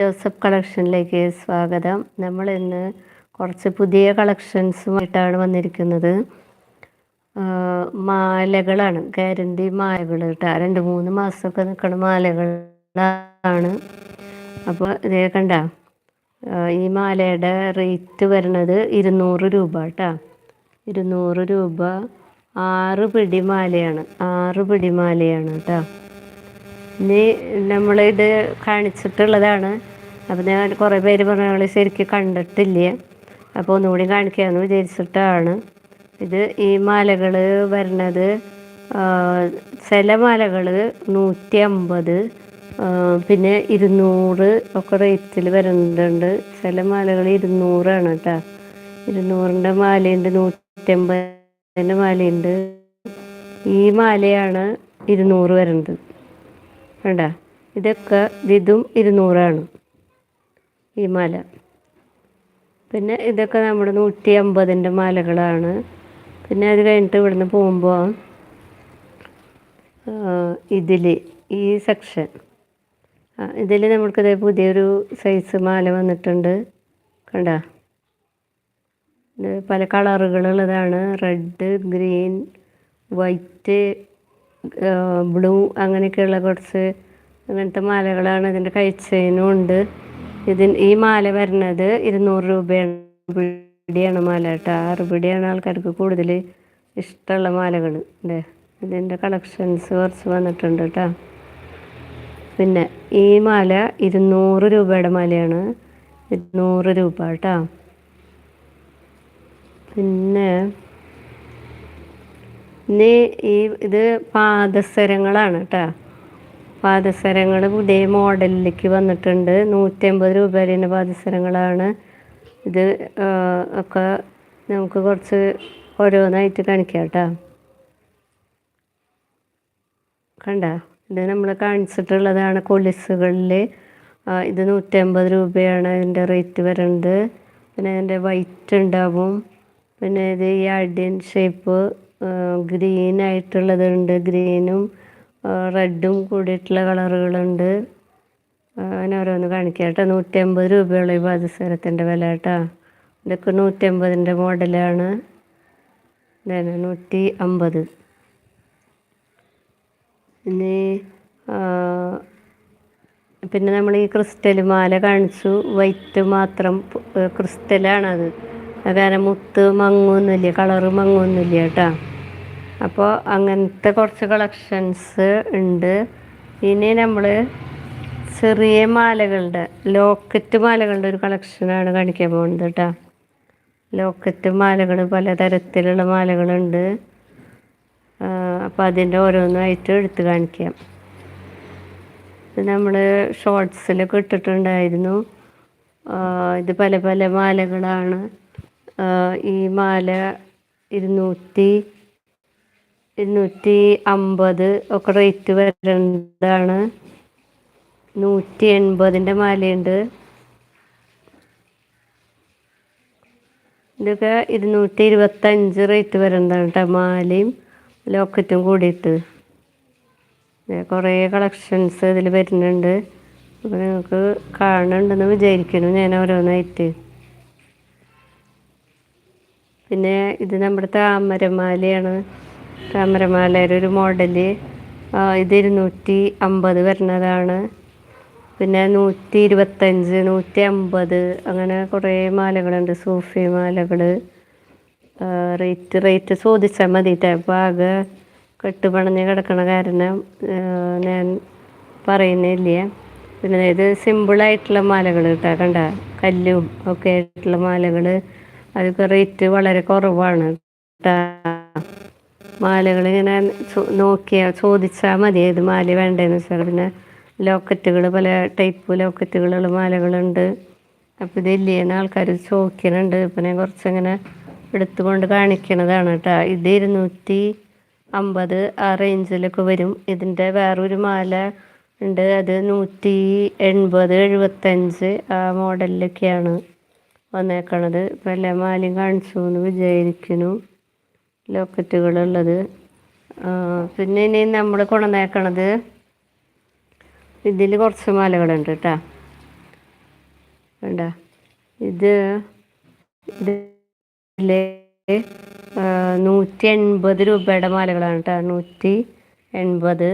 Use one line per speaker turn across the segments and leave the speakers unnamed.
Joseph കളക്ഷനിലേക്ക് സ്വാഗതം. നമ്മൾ ഇന്ന് കുറച്ച് പുതിയ കളക്ഷൻസുമായിട്ടാണ് വന്നിരിക്കുന്നത്. മാലകളാണ്. ഗ്യാരണ്ടി മാലകൾ കേട്ടോ. രണ്ട് മൂന്ന് മാസമൊക്കെ നിൽക്കുന്ന മാലകളാണ്. അപ്പോൾ ഇതേ കണ്ട ഈ മാലയുടെ റേറ്റ് വരുന്നത് ഇരുന്നൂറ് രൂപ കേട്ടോ. ഇരുന്നൂറ് രൂപ ആറ് പിടി മാലയാണ്. ആറ് പിടി മാലയാണ് കേട്ടോ. ഇനി നമ്മളിത് കാണിച്ചിട്ടുള്ളതാണ് അപ്പം ഞാൻ കുറേ പേര് പറഞ്ഞു ഞങ്ങൾ ശരിക്കും കണ്ടിട്ടില്ല. അപ്പോൾ ഒന്നുകൂടി കാണിക്കാമെന്ന് വിചാരിച്ചിട്ടാണ്. ഇത് ഈ മാലകൾ വരുന്നത് ആ, ചില മാലകൾ നൂറ്റി അമ്പത് പിന്നെ ഇരുന്നൂറ് ഒക്കെ റേറ്റിൽ വരുന്നുണ്ട് ചില മാലകൾ ഇരുന്നൂറാണ് കേട്ടോ ഇരുന്നൂറിന്റെ മാലയുണ്ട് നൂറ്റമ്പതിന്റെ മാലയുണ്ട്. ഈ മാലയാണ് ഇരുന്നൂറ് വരുന്നത് വേണ്ട ഇതൊക്കെ ഇതും ഇരുന്നൂറാണ്. ഈ മല. പിന്നെ ഇതൊക്കെ നമ്മുടെ നൂറ്റി അമ്പതിന്റെ മലകളാണ്. പിന്നെ അത് കഴിഞ്ഞിട്ട് ഇവിടുന്ന് പോകുമ്പോൾ ഇതിൽ ഈ സെക്ഷൻ ഇതിൽ നമുക്കിത് പുതിയൊരു സൈസ് മാല വന്നിട്ടുണ്ട്. കണ്ട? ഇത് പല കളറുകളുള്ളതാണ് റെഡ് ഗ്രീൻ വൈറ്റ് ബ്ലൂ അങ്ങനെയൊക്കെയുള്ള കുറച്ച് അങ്ങനത്തെ മാലകളാണ് ഇതിന്റെ കഴിച്ചതിനും ഉണ്ട്. ഇതിന് ഈ മാല വരുന്നത് ഇരുന്നൂറ് രൂപയാണ്. പിടിയാണ് മാല കേട്ടോ. ആറ് പിടിയാണ് ആൾക്കാർക്ക് കൂടുതൽ ഇഷ്ടമുള്ള മാലകൾ അല്ലേ ഇതിന്റെ കളക്ഷൻസ് കുറച്ച് വന്നിട്ടുണ്ട് കേട്ടോ. പിന്നെ ഈ മാല ഇരുന്നൂറ് രൂപയുടെ മാലയാണ്. ഇരുന്നൂറ് രൂപ കേട്ടോ. പിന്നെ ഇനി ഈ ഇത് പാദസരങ്ങളാണ് കേട്ടോ. പാദസരങ്ങൾ പുതിയ മോഡലിലേക്ക് വന്നിട്ടുണ്ട്. നൂറ്റമ്പത് വരുന്ന പാദസരങ്ങളാണ്. ഇത് ഒക്കെ നമുക്ക് കുറച്ച് ഓരോന്നായിട്ട് കാണിക്കാം കേട്ടോ. കണ്ട? ഇത് നമ്മൾ കാണിച്ചിട്ടുള്ളതാണ് കൊലിസുകളിൽ ഇത് നൂറ്റമ്പത് രൂപയാണ് അതിന്റെ റേറ്റ് വരുന്നത്. പിന്നെ അതിന്റെ വൈറ്റ് ഉണ്ടാവും. പിന്നെ ഇത് ഈ അടിയൻ ഷേപ്പ് ഗ്രീൻ ആയിട്ടുള്ളതുണ്ട് ഗ്രീനും റെഡും കൂടിയിട്ടുള്ള കളറുകളുണ്ട്. അങ്ങനെ ഓരോന്ന് കാണിക്കാം കേട്ടോ. നൂറ്റമ്പത് രൂപയുള്ള ഈ പാദസരത്തിന്റെ വില കേട്ടോ. ഇതൊക്കെ നൂറ്റമ്പതിന്റെ മോഡലാണ്. ഇതാണ് നൂറ്റി അമ്പത് പിന്നെ പിന്നെ നമ്മൾ ഈ ക്രിസ്റ്റൽ മാല കാണിച്ചു. വൈറ്റ് മാത്രം ക്രിസ്റ്റലാണത് കാരണം മുത്ത് മങ്ങൊന്നുമില്ല കളറ് മങ്ങൊന്നുമില്ല കേട്ടോ. അപ്പോൾ അങ്ങനത്തെ കുറച്ച് കളക്ഷൻസ് ഉണ്ട്. ഇനി നമ്മൾ ചെറിയ മാലകളുടെ ലോക്കറ്റ് മാലകളുടെ ഒരു കളക്ഷനാണ് കാണിക്കാൻ പോകുന്നത് കേട്ടോ ലോക്കറ്റ് മാലകൾ പലതരത്തിലുള്ള മാലകളുണ്ട്. അപ്പോൾ അതിന്റെ ഓരോന്നായിട്ട് എടുത്ത് കാണിക്കാം. ഇത് നമ്മൾ ഷോർട്സിലൊക്കെ ഇട്ടിട്ടുണ്ടായിരുന്നു. ഇത് പല പല മാലകളാണ്. ഈ മാല ഇരുന്നൂറ്റി ഇരുന്നൂറ്റി അമ്പത് ഒക്കെ റേറ്റ് വരുന്നതാണ്. നൂറ്റി എൺപതിന്റെ മാലയുണ്ട്. ഇതൊക്കെ ഇരുന്നൂറ്റി ഇരുപത്തഞ്ച് റേറ്റ് വരുന്നതാണ് കേട്ടോ മാലയും ലോക്കറ്റും കൂടിയിട്ട്. കുറേ കളക്ഷൻസ് ഇതിൽ വരുന്നുണ്ട്. അപ്പോൾ നിങ്ങൾക്ക് കാണുന്നുണ്ടെന്ന് വിചാരിക്കുന്നു ഞാൻ ഓരോന്നായിട്ട്. പിന്നെ ഇത് നമ്മുടെ താമരമാലയാണ്. താമരമാലയുടെ ഒരു മോഡൽ ഇത് ഇരുന്നൂറ്റി അമ്പത് വരുന്നതാണ്. പിന്നെ നൂറ്റി ഇരുപത്തഞ്ച് നൂറ്റി അമ്പത് അങ്ങനെ കുറേ മാലകളുണ്ട് സൂഫി മാലകൾ റേറ്റ് റേറ്റ് ചോദിച്ചാൽ മതിയിട്ട് അപ്പോൾ ആകെ കെട്ടുപണഞ്ഞ് കിടക്കണ കാരണം ഞാൻ പറയുന്നില്ല? പിന്നെ ഇത് സിമ്പിളായിട്ടുള്ള മാലകൾ കേട്ടോ കണ്ട? കല്ലും ഒക്കെ ആയിട്ടുള്ള മാലകൾ അതൊക്കെ റേറ്റ് വളരെ കുറവാണ് കേട്ടോ മാലകൾ ഇങ്ങനെ നോക്കിയാൽ ചോദിച്ചാൽ മതി ഏത് മാല വേണ്ടതെന്ന് വെച്ചാൽ പിന്നെ ലോക്കറ്റുകൾ പല ടൈപ്പ് ലോക്കറ്റുകളുള്ള മാലകളുണ്ട്. അപ്പോൾ ഇതില്ലേന്ന് ആൾക്കാർ ചോദിക്കുന്നുണ്ട് പിന്നെ കുറച്ചിങ്ങനെ എടുത്തുകൊണ്ട് കാണിക്കണതാണ് കേട്ടോ ഇത് ഇരുന്നൂറ്റി അമ്പത് ആ റേഞ്ചിലൊക്കെ വരും. ഇതിന്റെ വേറൊരു മാല ഉണ്ട്. അത് നൂറ്റി എൺപത് എഴുപത്തഞ്ച് ആ മോഡലിലൊക്കെയാണ് വന്നേക്കണത്. ഇപ്പം എല്ലാ മാലയും കാണിച്ചു എന്ന് വിചാരിക്കുന്നു. ലോക്കറ്റുകളുള്ളത്. പിന്നെ ഇനി നമ്മൾ കൊണ്ടുവന്നേക്കണത് ഇതിൽ കുറച്ച് മാലകളുണ്ട് കേട്ടോ വേണ്ട ഇത് നൂറ്റി എൺപത് രൂപയുടെ മാലകളാണ് കേട്ടോ നൂറ്റി എൺപത്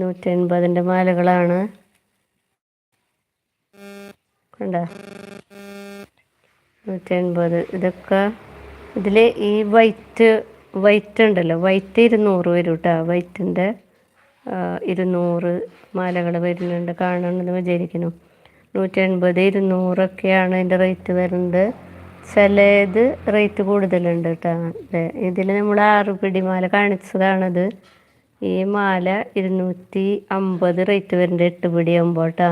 നൂറ്റി എൺപതിന്റെ മാലകളാണ്. കണ്ട? നൂറ്റി എൺപത് ഇതൊക്കെ ഇതിൽ ഈ വൈറ്റ് വൈറ്റ് ഉണ്ടല്ലോ. വൈറ്റ് ഇരുന്നൂറ് വരും കേട്ടോ വൈറ്റിന്റെ ഇരുന്നൂറ് മാലകൾ വരുന്നുണ്ട്. കാണണമെന്ന് വിചാരിക്കുന്നു. നൂറ്റി എൺപത് ഇരുന്നൂറൊക്കെയാണ് അതിന്റെ റേറ്റ് വരുന്നത്. ചിലത് റേറ്റ് കൂടുതലുണ്ട് കേട്ടോ ഇതിൽ നമ്മൾ ആറ് പിടി മാല കാണിച്ചതാണത്. ഈ മാല ഇരുന്നൂറ്റി അമ്പത് റേറ്റ് വരുന്നുണ്ട്. എട്ട് പിടി കേട്ടോ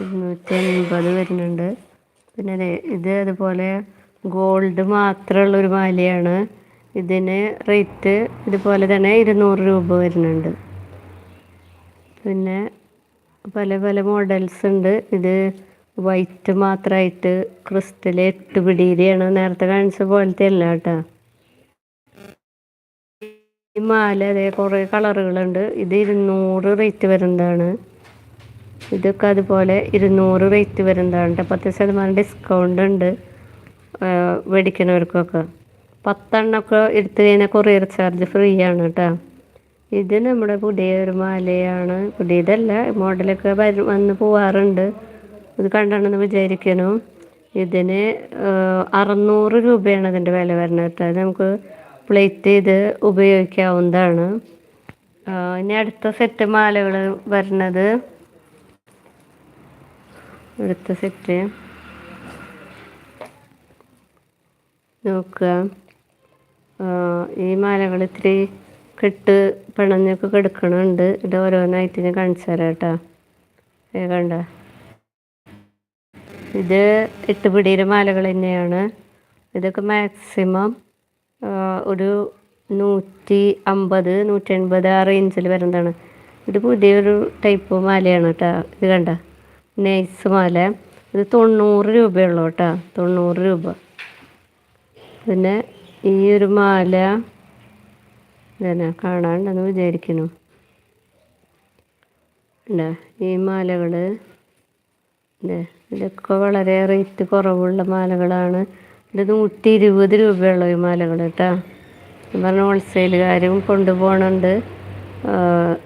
ഇരുന്നൂറ്റി അൻപത് വരുന്നുണ്ട്. പിന്നെ ഇത് അതുപോലെ ഗോൾഡ് മാത്രമുള്ള ഒരു മാലയാണ്. ഇതിന് റേറ്റ് ഇതുപോലെ തന്നെ ഇരുന്നൂറ് രൂപ വരുന്നുണ്ട്. പിന്നെ പല പല മോഡൽസ് ഉണ്ട്. ഇത് വൈറ്റ് മാത്രമായിട്ട് ക്രിസ്റ്റൽ എട്ട് പിടിയിലാണ് നേരത്തെ കാണിച്ച പോലത്തെ അല്ല കേട്ടോ. ഈ മാല അതേ കുറേ കളറുകളുണ്ട് ഇത് ഇരുന്നൂറ് റേറ്റ് വരുന്നതാണ്. ഇതൊക്കെ അതുപോലെ ഇരുന്നൂറ് റേറ്റ് വരുന്നതാണ് പത്ത് ശതമാനം ഡിസ്കൗണ്ട് ഉണ്ട്. മേടിക്കുന്നവർക്കൊക്കെ. പത്തെണ്ണമൊക്കെ എടുത്തു കഴിഞ്ഞാൽ കൊറിയർ ചാർജ് ഫ്രീ ആണ് കേട്ടോ. ഇത് നമ്മുടെ പുതിയ ഒരു മാലയാണ്. പുതിയതല്ല മോഡലൊക്കെ വന്ന് പോവാറുണ്ട്. ഇത് കണ്ടാണെന്ന് വിചാരിക്കണു ഇതിന് അറുന്നൂറ് രൂപയാണ് അതിന്റെ വില വരുന്നത് കേട്ടോ. അത് നമുക്ക് പ്ലേറ്റ് ചെയ്ത് ഉപയോഗിക്കാവുന്നതാണ്. ഇനി അടുത്ത സെറ്റ് മാലകൾ വരുന്നത് അടുത്ത സെറ്റ്. നോക്കുക. ഈ മാലകൾ ഇത്തിരി കെട്ട് പിണഞ്ഞൊക്കെ കിടക്കണുണ്ട്. ഇത് ഓരോന്നായിട്ട് ഞാൻ കാണിച്ചു തരാം കേട്ടോ. കണ്ട. ഇത് എട്ട് പിടിയിലെ മാലകൾ തന്നെയാണ്. ഇതൊക്കെ മാക്സിമം ഒരു നൂറ്റി അമ്പത് നൂറ്റി എൺപത് ആ റേഞ്ചിൽ വരുന്നതാണ്. ഇത് പുതിയൊരു ടൈപ്പ് മാലയാണ് കേട്ടോ. ഇത് കണ്ട. നൈസ് മാല ഇത് തൊണ്ണൂറ് രൂപയുള്ളൂ കേട്ടോ. തൊണ്ണൂറ് രൂപ. പിന്നെ ഈ ഒരു മാല ഇതന്നെ കാണാണ്ടെന്ന് വിചാരിക്കുന്നു. ഈ മാലകൾ ഇതൊക്കെ വളരെ റേറ്റ് കുറവുള്ള മാലകളാണ്. ഇത് നൂറ്റി ഇരുപത് രൂപയുള്ള ഈ മാലകൾ കേട്ടോ. പറഞ്ഞ ഹോൾസെയിലുകാരും കൊണ്ടുപോകണുണ്ട്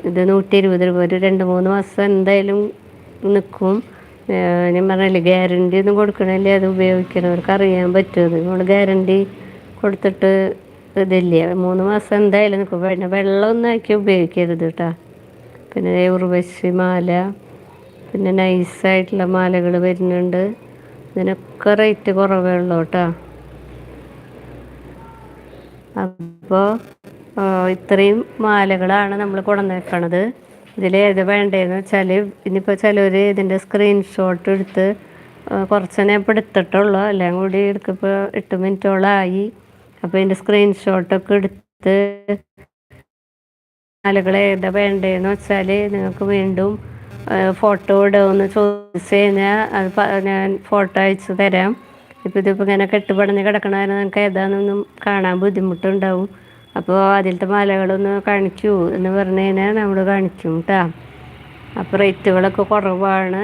ഇത് നൂറ്റി ഇരുപത് രൂപ. ഒരു രണ്ട് മൂന്ന് മാസം എന്തായാലും നിൽക്കും ഞാൻ പറഞ്ഞില്ലേ ഗ്യാരണ്ടി ഒന്നും കൊടുക്കണമല്ലേ അത് ഉപയോഗിക്കണവർക്ക് അറിയാൻ പറ്റും നമ്മൾ ഗ്യാരണ്ടി കൊടുത്തിട്ട് ഇതില്ല മൂന്ന് മാസം എന്തായാലും നിൽക്കും പിന്നെ വെള്ളമൊന്നും ആക്കി ഉപയോഗിക്കരുത് കേട്ടോ പിന്നെ ഉർവശി മാല പിന്നെ നൈസായിട്ടുള്ള മാലകൾ വരുന്നുണ്ട്. ഇതിനൊക്കെ റേറ്റ് കുറവേ ഉള്ളൂ കേട്ടോ അപ്പോൾ ഇത്രയും മാലകളാണ് നമ്മൾ കൊണ്ടുവന്നേക്കണത്. ഇതിൽ ഏത് വേണ്ടതെന്ന് വെച്ചാൽ ഇനിയിപ്പോൾ ചിലർ ഇതിന്റെ സ്ക്രീൻഷോട്ട് എടുത്ത് കുറച്ച് കുറച്ചനെ ഇപ്പോൾ എടുത്തിട്ടുള്ളൂ. എല്ലാം കൂടി എടുക്കപ്പോൾ എട്ട് മിനിറ്റോളമായി അപ്പോൾ ഇതിന്റെ സ്ക്രീൻഷോട്ടൊക്കെ എടുത്ത് മാലകൾ ഏതാ വേണ്ടതെന്ന് വെച്ചാൽ നിങ്ങൾക്ക് വീണ്ടും ഫോട്ടോ ഇടുമെന്ന് ചോദിച്ചു കഴിഞ്ഞാൽ അത് ഞാൻ ഫോട്ടോ അയച്ചു തരാം. ഇപ്പോൾ ഇതിപ്പോൾ ഇങ്ങനെ കെട്ടുപടഞ്ഞ് കിടക്കണമായിരുന്നു നിങ്ങൾക്ക് ഏതാണെന്നൊന്നും കാണാൻ ബുദ്ധിമുട്ടുണ്ടാവും. അപ്പോൾ അതിലത്തെ മലകളൊന്ന് കാണിക്കൂ എന്ന് പറഞ്ഞു കഴിഞ്ഞാൽ നമ്മൾ കാണിക്കും കേട്ടോ അപ്പോൾ റേറ്റുകളൊക്കെ കുറവാണ്.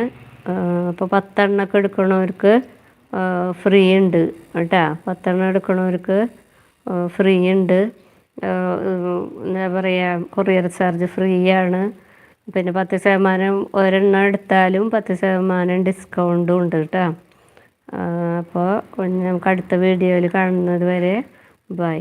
അപ്പോൾ പത്തെണ്ണമൊക്കെ എടുക്കണവർക്ക് ഫ്രീ ഉണ്ട് കേട്ടോ പത്തെണ്ണം എടുക്കണവർക്ക് ഫ്രീ ഉണ്ട്. എന്താ പറയുക കൊറിയർ ചാർജ് ഫ്രീ ആണ്. പിന്നെ പത്ത് ശതമാനം ഒരെണ്ണം എടുത്താലും പത്ത് ശതമാനം ഡിസ്കൗണ്ടും ഉണ്ട് കേട്ടോ അപ്പോൾ നമുക്ക് അടുത്ത വീഡിയോയിൽ കാണുന്നത് വരെ ബൈ.